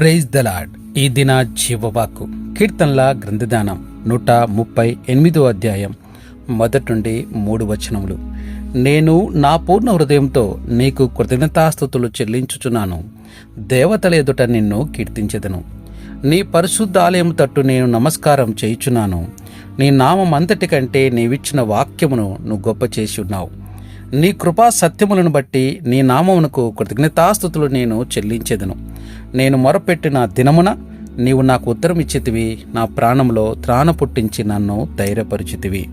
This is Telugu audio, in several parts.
ప్రైజ్ దలాడ్ ఈ దిన జీవవాకు కీర్తనల గ్రంథదానం నూట ముప్పై ఎనిమిదో అధ్యాయం మొదటి నుండి మూడు వచనములు. నేను నా పూర్ణ హృదయంతో నీకు కృతజ్ఞతాస్థుతులు చెల్లించుచున్నాను. దేవతల ఎదుట నిన్ను కీర్తించెదను. నీ పరిశుద్ధ ఆలయం తట్టు నేను నమస్కారం చేయుచున్నాను. నీ నామం అంతటి కంటే నీవిచ్చిన వాక్యమును నువ్వు గొప్ప చేసి ఉన్నావు. నీ కృపా సత్యములను బట్టి నీ నామమునకు కృతజ్ఞతాస్థుతులు నేను చెల్లించెదను. నేను మొరపెట్టిన దినమున నీవు నాకు ఉత్తరం ఇచ్చితివి నా ప్రాణంలో త్రాణ పుట్టించి నన్ను ధైర్యపరిచితివి.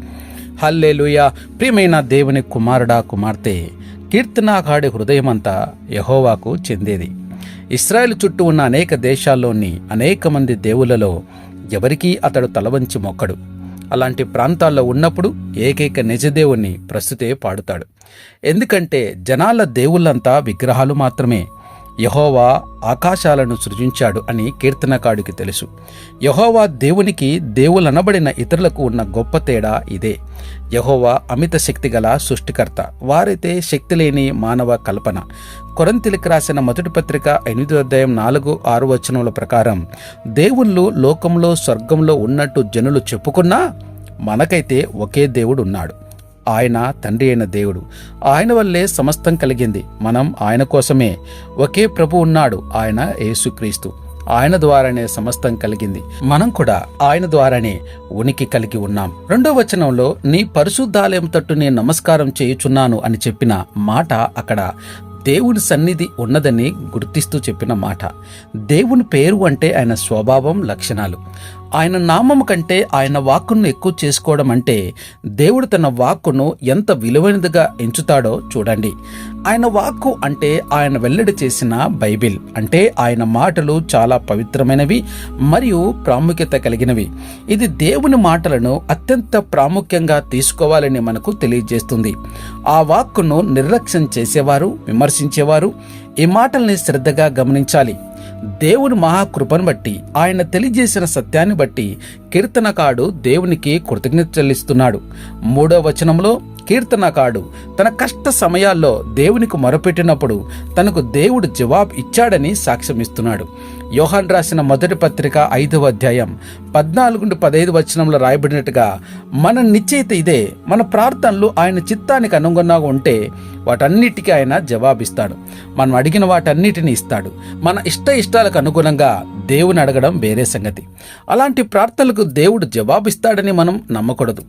హల్లేలుయ. ప్రియమైన దేవుని కుమారుడా కుమార్తె కీర్తనాకాడి హృదయమంతా యహోవాకు చెందేది. ఇస్రాయెల్ చుట్టూ ఉన్న అనేక దేశాల్లోని అనేక మంది దేవులలో ఎవరికీ అతడు తలవంచి మొక్కడు. అలాంటి ప్రాంతాల్లో ఉన్నప్పుడు ఏకైక నిజదేవుణ్ణి ప్రస్తుతే పాడుతాడు. ఎందుకంటే జనాల దేవుళ్ళంతా విగ్రహాలు మాత్రమే. యహోవా ఆకాశాలను సృజించాడు అని కీర్తనకాడికి తెలుసు. యహోవా దేవునికి దేవులనబడిన ఇతరులకు ఉన్న గొప్ప తేడా ఇదే. యహోవా అమిత శక్తి గల సృష్టికర్త వారైతే శక్తి లేని మానవ కల్పన. కొరంతిలికి రాసిన మొదటి పత్రిక ఎనిమిదో అధ్యాయం నాలుగు ఆరు వచనముల ప్రకారం దేవుళ్ళు లోకంలో స్వర్గంలో ఉన్నట్టు జనులు చెప్పుకున్నా మనకైతే ఒకే దేవుడు ఉన్నాడు ఆయన తండ్రి అయిన దేవుడు. ఆయన వల్లే సమస్తం కలిగింది. మనం ఆయన కోసమే. ఒకే ప్రభు ఉన్నాడు ఆయన యేసుక్రీస్తు. ఆయన ద్వారానే సమస్తం కలిగింది. మనం కూడా ఆయన ద్వారానే ఉనికి కలిగి ఉన్నాం. రెండో వచనంలో నీ పరిశుద్ధాలయం తట్టు నేను నమస్కారం చేయుచున్నాను అని చెప్పిన మాట అక్కడ దేవుని సన్నిధి ఉన్నదని గుర్తిస్తూ చెప్పిన మాట. దేవుని పేరు అంటే ఆయన స్వభావం లక్షణాలు. ఆయన నామము కంటే ఆయన వాక్కును ఎక్కువ చేసుకోవడం అంటే దేవుడు తన వాక్కును ఎంత విలువైనదిగా ఎంచుతాడో చూడండి. ఆయన వాక్కు అంటే ఆయన వెల్లడి చేసిన బైబిల్ అంటే ఆయన మాటలు చాలా పవిత్రమైనవి మరియు ప్రాముఖ్యత కలిగినవి. ఇది దేవుని మాటలను అత్యంత ప్రాముఖ్యంగా తీసుకోవాలని మనకు తెలియజేస్తుంది. ఆ వాక్కును నిర్లక్ష్యం చేసేవారు విమర్శించేవారు ఈ మాటల్ని శ్రద్ధగా గమనించాలి. దేవుని మహాకృపను బట్టి ఆయన తెలియజేసిన సత్యాన్ని బట్టి కీర్తనకాడు దేవునికి కృతజ్ఞత చెల్లిస్తున్నాడు. మూడో వచనంలో కీర్తనకాడు తన కష్ట సమయాల్లో దేవునికి మొరపెట్టినప్పుడు తనకు దేవుడు జవాబు ఇచ్చాడని సాక్ష్యమిస్తున్నాడు. యోహాన్ రాసిన మొదటి పత్రిక ఐదవ అధ్యాయం పద్నాలుగు నుండి పదహైదు వచనంలో రాయబడినట్టుగా మన నిశ్చయిత ఇదే మన ప్రార్థనలు ఆయన చిత్తానికి అనుగుణంగా ఉంటే వాటన్నిటికీ ఆయన జవాబిస్తాడు. మనం అడిగిన వాటన్నిటిని ఇస్తాడు. మన ఇష్ట ఇష్టాలకు అనుగుణంగా దేవుని అడగడం వేరే సంగతి. అలాంటి ప్రార్థనలకు దేవుడు జవాబిస్తాడని మనం నమ్మకూడదు.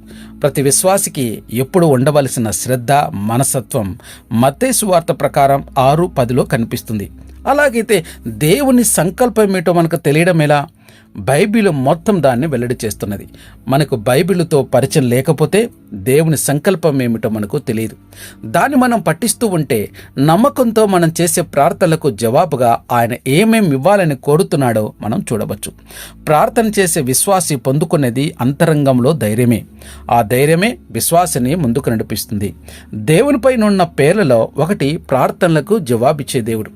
ప్రతి విశ్వాసికి ఎప్పుడు ఉండవలసిన శ్రద్ధ మనసత్వం మత్తేసు వార్త ప్రకారం ఆరు పదిలో కనిపిస్తుంది. అలాగైతే దేవుని సంకల్పం ఏటో మనకు తెలియడం ఎలా? బైబిల్ మొత్తం దాన్ని వెల్లడి చేస్తున్నది. మనకు బైబిల్తో పరిచయం లేకపోతే దేవుని సంకల్పం ఏమిటో మనకు తెలియదు. దాన్ని మనం పట్టిస్తూ ఉంటే నమ్మకంతో మనం చేసే ప్రార్థనలకు జవాబుగా ఆయన ఏమేమి ఇవ్వాలని కోరుతున్నాడో మనం చూడవచ్చు. ప్రార్థన చేసే విశ్వాసి పొందుకునేది అంతరంగంలో ధైర్యమే. ఆ ధైర్యమే విశ్వాసిని ముందుకు నడిపిస్తుంది. దేవునిపైనున్న పేర్లలో ఒకటి ప్రార్థనలకు జవాబిచ్చే దేవుడు.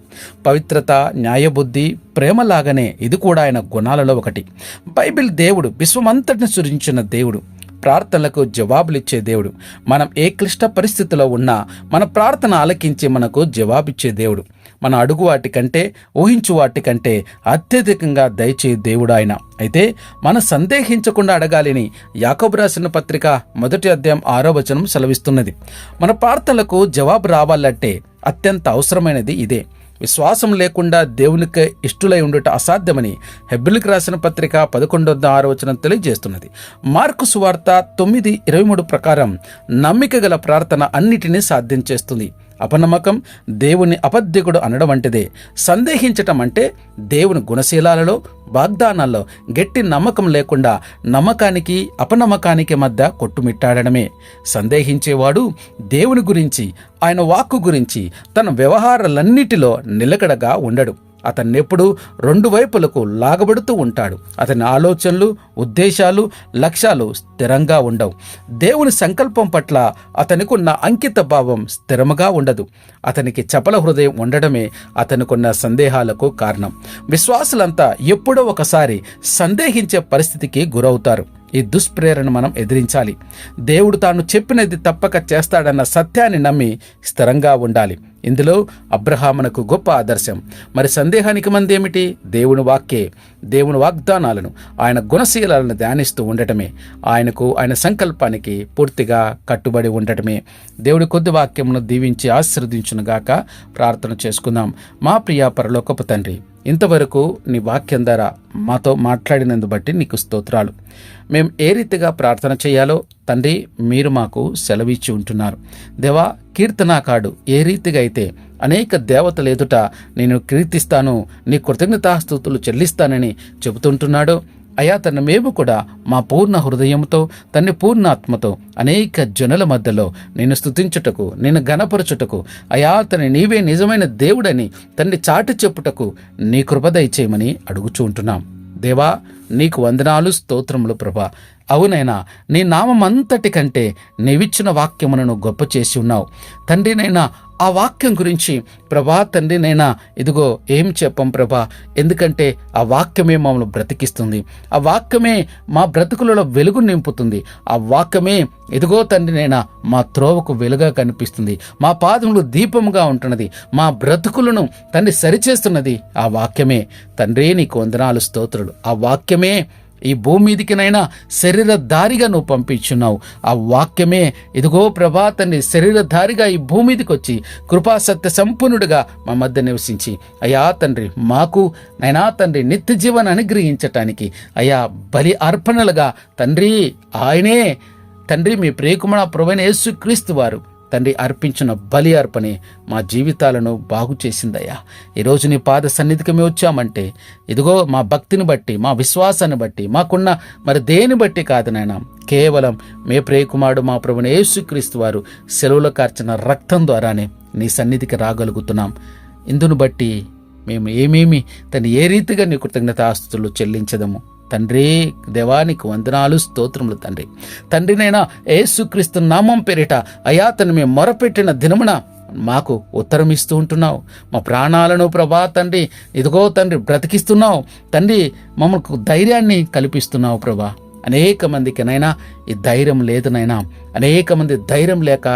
పవిత్రత న్యాయబుద్ధి ప్రేమలాగానే ఇది కూడా ఆయన గుణాలలో ఒకటి. బైబిల్ దేవుడు విశ్వమంతటిని సృజించిన దేవుడు. ప్రార్థనలకు జవాబులిచ్చే దేవుడు. మనం ఏ క్లిష్ట పరిస్థితిలో ఉన్నా మన ప్రార్థన ఆలకించి మనకు జవాబిచ్చే దేవుడు. మన అడుగు వాటి కంటే ఊహించు వాటి కంటే అత్యధికంగా దయచే దేవుడు ఆయన. అయితే మనం సందేహించకుండా అడగాలని యాకబు రాసిన పత్రిక మొదటి అధ్యాయం ఆరో వచనం సెలవిస్తున్నది. మన ప్రార్థనలకు జవాబు రావాలంటే అత్యంత అవసరమైనది ఇదే. విశ్వాసం లేకుండా దేవునికి ఇష్టులై ఉండుట అసాధ్యమని హెబ్బిలికి రాసిన పత్రిక పదకొండో ఆరో వచనం తెలియజేస్తున్నది. మార్కు సువార్త తొమ్మిది ఇరవై మూడు ప్రకారం నమ్మిక గల ప్రార్థన అన్నిటినీ సాధ్యం చేస్తుంది. అపనమ్మకం దేవుని అబద్ధికుడు అనడం వంటిదే. సందేహించటం అంటే దేవుని గుణశీలాలలో వాగ్దానాల్లో గట్టి నమ్మకం లేకుండా నమ్మకానికి అపనమ్మకానికి మధ్య కొట్టుమిట్టాడడమే. సందేహించేవాడు దేవుని గురించి ఆయన వాక్కు గురించి తన వ్యవహారాలన్నిటిలో నిలకడగా ఉండడు. అతన్నెప్పుడు రెండు వైపులకు లాగబడుతూ ఉంటాడు. అతని ఆలోచనలు ఉద్దేశాలు లక్ష్యాలు స్థిరంగా ఉండవు. దేవుని సంకల్పం పట్ల అతనికున్న అంకిత భావం స్థిరముగా ఉండదు. అతనికి చపల హృదయం ఉండడమే అతనికున్న సందేహాలకు కారణం. విశ్వాసులంతా ఎప్పుడో ఒకసారి సందేహించే పరిస్థితికి గురవుతారు. ఈ దుష్ప్రేరణను మనం ఎదిరించాలి. దేవుడు తాను చెప్పినది తప్పక చేస్తాడన్న సత్యాన్ని నమ్మి స్థిరంగా ఉండాలి. ఇందులో అబ్రహామునకు గొప్ప ఆదర్శం. మరి సందేహానికి మంది ఏమిటి దేవుని వాక్యే దేవుని వాగ్దానాలను ఆయన గుణశీలాలను ధ్యానిస్తూ ఉండటమే. ఆయనకు ఆయన సంకల్పానికి పూర్తిగా కట్టుబడి ఉండటమే. దేవుడి కొద్ది వాక్యమును దీవించి ఆశీర్వదించునుగాక ప్రార్థన చేసుకుందాం. మా ప్రియ పరలోకపు తండ్రి ఇంతవరకు నీ వాక్యం ద్వారా మాతో మాట్లాడినందు బట్టి నీకు స్తోత్రాలు. మేము ఏ రీతిగా ప్రార్థన చేయాలో తండ్రి మీరు మాకు సెలవిచ్చి ఉంటున్నారు. దేవా కీర్తనాకాడు ఏ రీతిగా అయితే అనేక దేవతలు ఎదుట నేను కీర్తిస్తాను నీ కృతజ్ఞతాస్తుతులు చెల్లిస్తానని చెబుతుంటున్నాడో. అయా తన మేము కూడా మా పూర్ణ హృదయంతో తన్ని పూర్ణాత్మతో అనేక జనుల మధ్యలో నేను స్తుతించుటకు నేను గణపరచుటకు అయా తని నీవే నిజమైన దేవుడని తన్ని చాటి చెప్పుటకు నీ కృపదై చేయమని అడుగుచూ ఉంటున్నాం. దేవా నీకు వందనాలు స్తోత్రములు ప్రభా. అవునైనా నీ నామంతటి కంటే నీవిచ్చిన వాక్యములను గొప్ప చేసి ఉన్నావు. తండ్రినైనా ఆ వాక్యం గురించి ప్రభా తండ్రినైనా ఇదిగో ఏం చెప్పం ప్రభా ఎందుకంటే ఆ వాక్యమే మమ్మల్ని బ్రతికిస్తుంది. ఆ వాక్యమే మా బ్రతుకులలో వెలుగు నింపుతుంది. ఆ వాక్యమే ఇదిగో తండ్రినైనా మా త్రోవకు వెలుగా కనిపిస్తుంది. మా పాదములు దీపముగా ఉంటున్నది. మా బ్రతుకులను తండ్రి సరిచేస్తున్నది. ఆ వాక్యమే. తండ్రి నీకు వందనాలు స్తోత్రులు. ఆ వాక్యమే ఈ భూమి మీదికినైనా శరీరధారిగా నువ్వు పంపించున్నావు. ఆ వాక్యమే ఇదిగో ప్రభా తన్ని శరీరధారిగా ఈ భూమి మీదకి వచ్చి కృపాసత్య సంపన్నుడిగా మా మధ్య నివసించి. అయ్యా తండ్రి మాకు నైనా తండ్రి నిత్య జీవన అనుగ్రహించటానికి అయ్యా బలి అర్పణలుగా తండ్రి ఆయనే తండ్రి మీ ప్రియకుమార ప్రభువైన యేసుక్రీస్తు వారు. తండ్రి అర్పించిన బలి అర్పణే మా జీవితాలను బాగు చేసిందయ్యా. ఈరోజు నీ పాద సన్నిధికి మేము వచ్చామంటే ఇదిగో మా భక్తిని బట్టి మా విశ్వాసాన్ని బట్టి మాకున్న మరి దేని బట్టి కాదు నాయన. కేవలం మే ప్రేయకుమారుడు మా ప్రభుని యేసుక్రీస్తు వారు సెలవులో కార్చిన రక్తం ద్వారానే నీ సన్నిధికి రాగలుగుతున్నాం. ఇందును బట్టి మేము ఏమేమి తను ఏ రీతిగా నీ కృతజ్ఞత ఆస్తులు చెల్లించదము? తండ్రి దేవానికి వందనాలు స్తోత్రములు తండ్రి. తండ్రినైనా ఏసుక్రీస్తు నామం పేరిట అయా తను మేము మొరపెట్టిన దినమున మాకు ఉత్తరం ఇస్తూ ఉంటున్నావు. మా ప్రాణాలను ప్రభా తండ్రి ఇదిగో తండ్రి బ్రతికిస్తున్నావు. తండ్రి మమ్మల్ని ధైర్యాన్ని కల్పిస్తున్నావు ప్రభా. అనేక మందికి నైనా ఈ ధైర్యం లేదునైనా అనేక మంది ధైర్యం లేక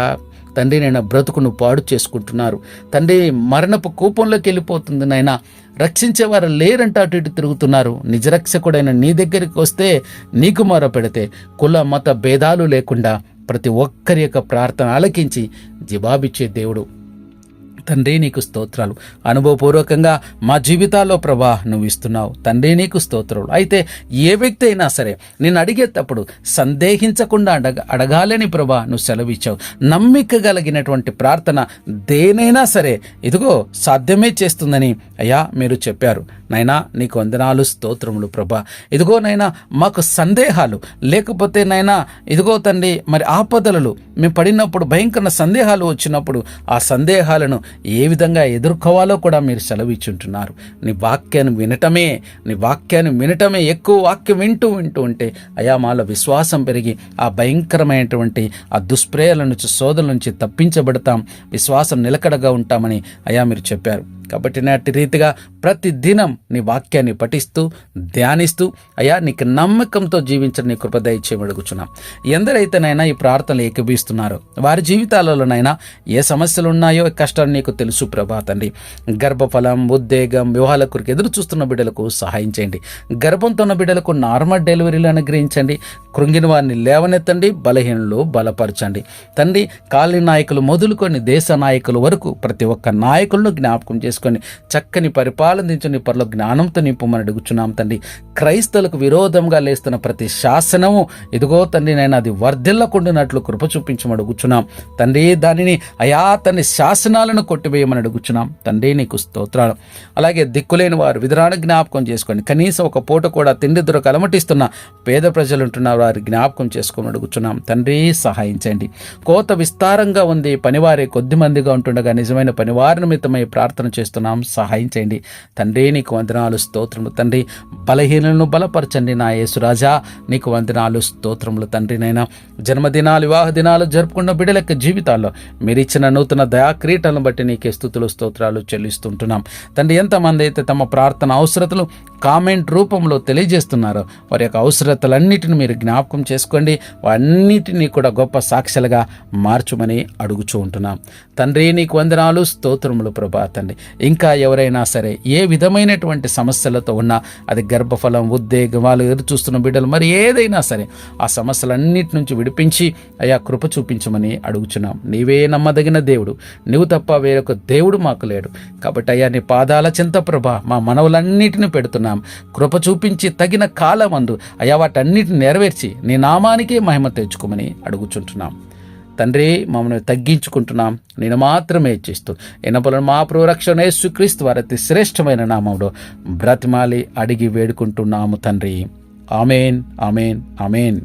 తండ్రి నేను బ్రతుకును పాడు చేసుకుంటున్నారు. తండ్రి మరణపు కూపంలోకి వెళ్ళిపోతుంది నైనా రక్షించేవారు లేరంట అటు ఇటు తిరుగుతున్నారు. నిజరక్షకుడైన నీ దగ్గరికి వస్తే నీకు మొర పెడితే కుల మత భేదాలు లేకుండా ప్రతి ఒక్కరి యొక్క ప్రార్థన ఆలకించి జవాబిచ్చే దేవుడు. తండ్రి నీకు స్తోత్రాలు. అనుభవపూర్వకంగా మా జీవితాల్లో ప్రభా నువ్వు ఇస్తున్నావు. తండ్రి నీకు స్తోత్రాలు. అయితే ఏ వ్యక్తి అయినా సరే నేను అడిగేటప్పుడు సందేహించకుండా అడగ అడగాలని ప్రభా నువ్వు సెలవిచ్చావు. నమ్మిక కలిగినటువంటి ప్రార్థన దేనైనా సరే ఇదిగో సాధ్యమే చేస్తుందని అయ్యా మీరు చెప్పారు. నైనా నీకు వందనాలు స్తోత్రములు ప్రభా. ఇదిగో నైనా మాకు సందేహాలు. లేకపోతే నైనా ఇదిగో తండ్రి మరి ఆపదలలో మేము పడినప్పుడు భయంకర సందేహాలు వచ్చినప్పుడు ఆ సందేహాలను ఏ విధంగా ఎదుర్కోవాలో కూడా మీరు సెలవిచ్చుంటున్నారు. నీ వాక్యాన్ని వినటమే నీ వాక్యాన్ని వినటమే ఎక్కువ వాక్యం వింటూ వింటూ ఉంటే అయా మాలో విశ్వాసం పెరిగి ఆ భయంకరమైనటువంటి ఆ దుష్ప్రేయల నుంచి సోదల నుంచి తప్పించబడతాం. విశ్వాసం నిలకడగా ఉంటామని అయా మీరు చెప్పారు. కాబట్టి నాటి రీతిగా ప్రతి దినం నీ వాక్యాన్ని పఠిస్తూ ధ్యానిస్తూ అయ్యా నీకు నమ్మకంతో జీవించడం నీ కృప దయచేయమడుగుచున్నాం ఎందరైతేనైనా ఈ ప్రార్థనలు ఏకబీస్తున్నారో వారి జీవితాలలోనైనా ఏ సమస్యలు ఉన్నాయో కష్టాలు నీకు తెలుసు ప్రభా తండ్రి. గర్భఫలం ఉద్వేగం వివాహాల కొరకు ఎదురు చూస్తున్న బిడ్డలకు సహాయం చేయండి. గర్భంతో ఉన్న బిడ్డలకు నార్మల్ డెలివరీలు అనుగ్రహించండి. కృంగిన వారిని లేవనెత్తండి బలహీనలు బలపరచండి. తండ్రి కాలి నాయకులు మొదలుకొని దేశ నాయకుల వరకు ప్రతి ఒక్క నాయకులను జ్ఞాపకం చేసుకొని చక్కని పరిపాలనించని పరలో జ్ఞానంతో నింపమని అడుగుచున్నాం తండ్రి. క్రైస్తవులకు విరోధంగా లేస్తున్న ప్రతి శాసనము ఇదిగో తండ్రి నేను అది వర్ధిల్లకుండానట్లు కృప చూపించమని అడుగుచున్నాం. తండ్రి దానిని అయా తన్ని శాసనాలను కొట్టివేయమని అడుగుచున్నాం. తండ్రి నీకు స్తోత్రాలు. అలాగే దిక్కులేని వారు విధురాన్ని జ్ఞాపకం చేసుకొని కనీసం ఒక పూట కూడా తిండి దొరక అలమటిస్తున్న పేద ప్రజలు ఉంటున్నారు వారి జ్ఞాపకం చేసుకోమని అడుగుచున్నాం. తండ్రి సహాయించండి కోత విస్తారంగా ఉంది పనివారే కొద్ది మందిగా ఉంటుండగా నిజమైన పనివారి నిమిత్తమై ప్రార్థన చేస్తున్నాం సహాయం చేయండి. తండ్రి నీకు వందనాలు స్తోత్రములు. తండ్రి బలహీనలను బలపరచండి నా యేసురాజా నీకు వందనాలు స్తోత్రములు తండ్రి నైనా జన్మదినాలు వివాహ దినాలు జరుపుకున్న బిడ్డల యొక్క జీవితాల్లో మీరు ఇచ్చిన నూతన దయాక్రీటలను బట్టి నీకే స్థుతులు స్తోత్రాలు చెల్లిస్తుంటున్నాం. తండ్రి ఎంతమంది అయితే తమ ప్రార్థన అవసరతలు కామెంట్ రూపంలో తెలియజేస్తున్నారో వారి యొక్క అవసరతలన్నిటిని మీరు జ్ఞాపకం చేసుకోండి. వాన్నిటినీ కూడా గొప్ప సాక్షులుగా మార్చుమని అడుగుచూ ఉంటున్నాం తండ్రి నీకు వందనాలు స్తోత్రములు ప్రభా తండ్రి. ఇంకా ఎవరైనా సరే ఏ విధమైనటువంటి సమస్యలతో ఉన్నా అది గర్భఫలం ఉద్వేగం వాళ్ళు ఎదురు చూస్తున్న బిడ్డలు మరి ఏదైనా సరే ఆ సమస్యలన్నిటి నుంచి విడిపించి అయా కృప చూపించమని అడుగుచున్నాం. నీవే నమ్మదగిన దేవుడు. నువ్వు తప్ప వేరొక దేవుడు మాకు లేడు. కాబట్టి అయ్యా నీ పాదాల చింత ప్రభ మా మనవులన్నిటిని పెడుతున్నాం. కృప చూపించి తగిన కాలమందు అయా వాటన్నిటిని నెరవేర్చి నీ నామానికే మహిమ తెచ్చుకోమని అడుగుచుంటున్నాం. తండ్రి మమ్మల్ని తగ్గించుకుంటున్నాం. నేను మాత్రమే ఇచ్చిస్తూ ఎనపలను మా ప్రోరక్షణ యేసుక్రీస్తు వారి అతి శ్రేష్టమైన నామంలో బ్రతిమాలి అడిగి వేడుకుంటున్నాము తండ్రి. Amen amen amen.